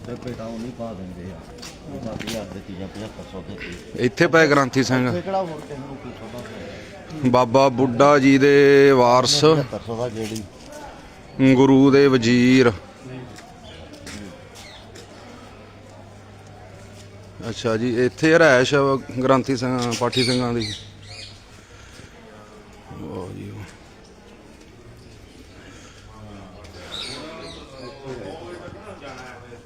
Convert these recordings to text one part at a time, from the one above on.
ਉੱਤੇ ਪੇਟਾ ਉਹ ਨਹੀਂ ਪਾ ਦਿੰਦੇ ਆ। 7000 ਦੇ ਚੀਜ਼ਾਂ 7500 ਦੇ ਤੀ ਇੱਥੇ ਪਏ ਗ੍ਰੰਥੀ ਸਿੰਘ। ਕਿਹੜਾ ਹੋਰ ਕਿਸੇ ਨੂੰ ਕੀ ਪਤਾ ਬਾਬਾ ਬੁੱਢਾ ਜੀ ਦੇ ਵਾਰਸ। 7500 ਦਾ ਜਿਹੜੀ ਗੁਰੂ ਦੇ ਵਜ਼ੀਰ। ਅੱਛਾ ਜੀ ਇੱਥੇ ਰਹਿਸ਼ ਗ੍ਰੰਥੀ ਸਿੰਘ ਪਾਠੀ ਸਿੰਘਾਂ ਦੀ।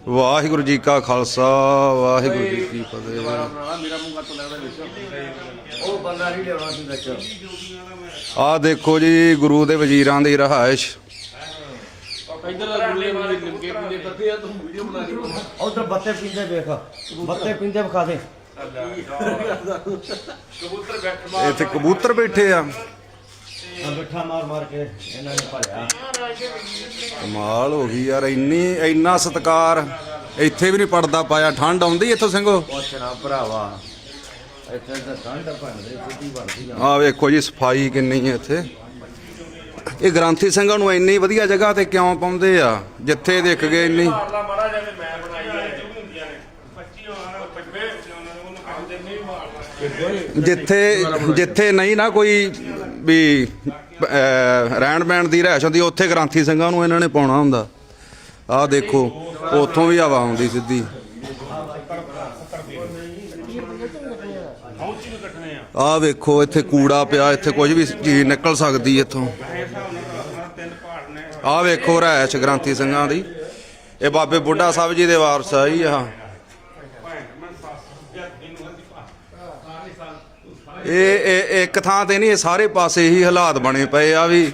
ਵਾਹਿਗੁਰੂ ਜੀ ਕਾ ਖਾਲਸਾ ਵਾਹਿਗੁਰੂ ਜੀ ਕੀ ਫਤਿਹ। ਉਹ ਬੰਦਾ ਨਹੀਂ ਲਿਆਉਣਾ ਸੀ ਵਿੱਚ। ਆਹ ਦੇਖੋ ਜੀ ਗੁਰੂ ਦੇ ਵਜ਼ੀਰਾਂ ਦੀ ਰਹਾਇਸ਼। ਉਧਰ ਬੱਤੇ ਪੀਂਦੇ ਵੇਖ ਬੱਤੇ ਪੀਂਦੇ ਵਿਖਾ ਦੇ। ਇੱਥੇ ਕਬੂਤਰ ਬੈਠੇ ਆ। ਆ ਮਿੱਠਾ ਮਾਰ ਮਾਰ ਕੇ ਇਹਨਾਂ ਨੇ ਭਰਿਆ। ਕਮਾਲ ਹੋ ਗਈ ਯਾਰ ਇੰਨੀ ਇੰਨਾ ਸਤਕਾਰ। ਇੱਥੇ ਵੀ ਨਹੀਂ ਪੜਦਾ ਪਾਇਆ ਠੰਡ ਆਉਂਦੀ ਇੱਥੋਂ ਸਿੰਘੋ। ਪੁੱਛਣਾ ਭਰਾਵਾ ਇੱਥੇ ਤਾਂ ਠੰਡ ਭੰਦੇ ਸਿੱਧੀ ਬਣਦੀ ਆ। ਵੇਖੋ ਜੀ ਸਫ਼ਾਈ ਕਿੰਨੀ ਹੈ ਇੱਥੇ। ਇਹ ਗ੍ਰੰਥੀ ਸਿੰਘਾਂ ਨੂੰ ਇੰਨੀ ਵਧੀਆ ਜਗ੍ਹਾ ਤੇ ਕਿਉਂ ਪਾਉਂਦੇ ਆ? ਜਿੱਥੇ ਦੇਖ ਗਏ ਇੰਨੀ। ਮਾਰਲਾ ਮਾੜਾ ਜਿਹਾ ਤੇ ਮੈਂ ਬਣਾਈ ਹੈ ਜੋ ਵੀ ਹੁੰਦੀਆਂ ਨੇ 25 ਹੋਣਾ 25 ਉਹਨਾਂ ਨੂੰ ਕਹਿੰਦੇ ਨਹੀਂ ਮਾਰਨਾ ਜਿੱਥੇ ਜਿੱਥੇ ਨਹੀਂ ਨਾ ਕੋਈ ਵੀ ਅਹ, ਰਹਿਣ ਬਹਿਣ ਦੀ ਰਹਿਸ਼ ਹੁੰਦੀ ਉੱਥੇ ਗ੍ਰੰਥੀ ਸਿੰਘਾਂ ਨੂੰ ਇਹਨਾਂ ਨੇ ਪਾਉਣਾ ਹੁੰਦਾ। ਆਹ ਦੇਖੋ ਉੱਥੋਂ ਵੀ ਹਵਾ ਆਉਂਦੀ ਸਿੱਧੀ। ਆਹ ਵੇਖੋ ਇੱਥੇ ਕੂੜਾ ਪਿਆ ਇੱਥੇ ਕੁਝ ਵੀ ਚੀਜ਼ ਨਿਕਲ ਸਕਦੀ ਇੱਥੋਂ। ਆਹ ਵੇਖੋ ਰਹਿਸ਼ ਗ੍ਰੰਥੀ ਸਿੰਘਾਂ ਦੀ। ਇਹ ਬਾਬੇ ਬੁੱਢਾ ਸਾਹਿਬ ਜੀ ਦੇ ਵਾਰਸ ਆ ਜੀ ਆਹ ਭੈਣ ਮੈਂ ਸੱਸ ਜਾਂ ਇਹਨੂੰ ਹੱਥੀ ਪਾ ਸਾਰੇ ਸਾਲ ਇਹ ਇਹ ਇੱਕ ਥਾਂ ਤੇ ਨਹੀਂ, ਇਹ ਸਾਰੇ ਪਾਸੇ ਹੀ ਹਾਲਾਤ ਬਣੇ ਪਏ ਆ ਵੀ।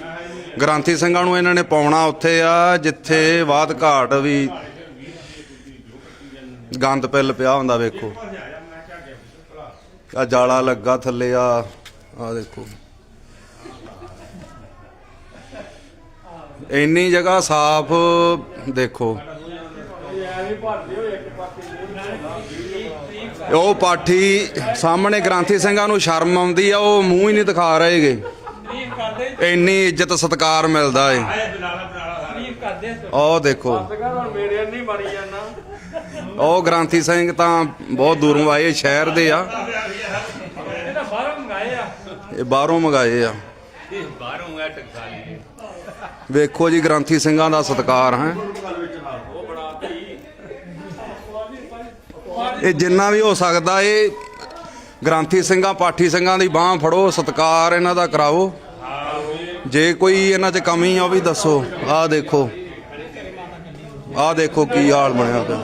ਗ੍ਰੰਥੀ ਸਿੰਘਾਂ ਨੂੰ ਇਹਨਾਂ ਨੇ ਪਾਉਣਾ ਉੱਥੇ ਆ, ਜਿੱਥੇ ਬਾਦ ਘਾਟ ਵੀ ਗੰਦ ਪਿੱਲ ਪਿਆ ਹੁੰਦਾ, ਵੇਖੋ। ਆ ਜਾਲਾ ਲੱਗਾ ਥੱਲੇ ਆ ਆ ਦੇਖੋ। ਇੰਨੀ ਜਗ੍ਹਾ ਸਾਫ਼, ਦੇਖੋ। ਉਹ ਪਾਠੀ ਸਾਹਮਣੇ ਗ੍ਰੰਥੀ ਸਿੰਘਾਂ ਨੂੰ ਸ਼ਰਮ ਆਉਂਦੀ ਆ ਉਹ ਮੂੰਹ ਹੀ ਨਹੀਂ ਦਿਖਾ ਰਹੇਗੇ। ਇੰਨੀ ਇੱਜ਼ਤ ਸਤਿਕਾਰ ਮਿਲਦਾ ਏ। ਉਹ ਦੇਖੋ। ਉਹ ਗ੍ਰੰਥੀ ਸਿੰਘ ਤਾਂ ਬਹੁਤ ਦੂਰੋਂ ਆਏ ਸ਼ਹਿਰ ਦੇ ਆ। ਇਹ ਤਾਂ ਬਾਹਰੋਂ ਮੰਗਾਏ ਆ। ਇਹ ਬਾਹਰੋਂ ਮੰਗਾਏ ਆ। ਇਹ ਬਾਹਰੋਂ ਆ ਟਕਸਾਲੀ ਵੇਖੋ ਜੀ ਗ੍ਰੰਥੀ ਸਿੰਘਾਂ ਦਾ ਸਤਿਕਾਰ ਹੈ। ਇਹ ਜਿੰਨਾ ਵੀ ਹੋ ਸਕਦਾ ਇਹ ਗ੍ਰੰਥੀ ਸਿੰਘਾਂ, ਪਾਠੀ ਸਿੰਘਾਂ ਦੀ ਬਾਹ ਫੜੋ, ਸਤਿਕਾਰ ਇਹਨਾਂ ਦਾ ਕਰਾਓ। ਜੇ ਕੋਈ ਇਹਨਾਂ 'ਚ ਕਮੀ ਆ, ਉਹ ਵੀ ਦੱਸੋ। ਆਹ ਦੇਖੋ। ਆਹ ਦੇਖੋ ਕੀ ਹਾਲ ਬਣਿਆ ਪਿਆ।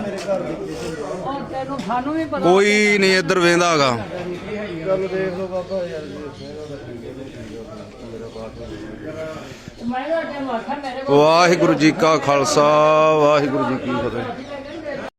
ਕੋਈ ਨਹੀਂ ਇੱਧਰ ਵੇਂਦਾ ਹੈਗਾ। ਵਾਹਿਗੁਰੂ ਜੀ ਕਾ ਖਾਲਸਾ, ਵਾਹਿਗੁਰੂ ਜੀ ਕੀ ਫਤਿਹ।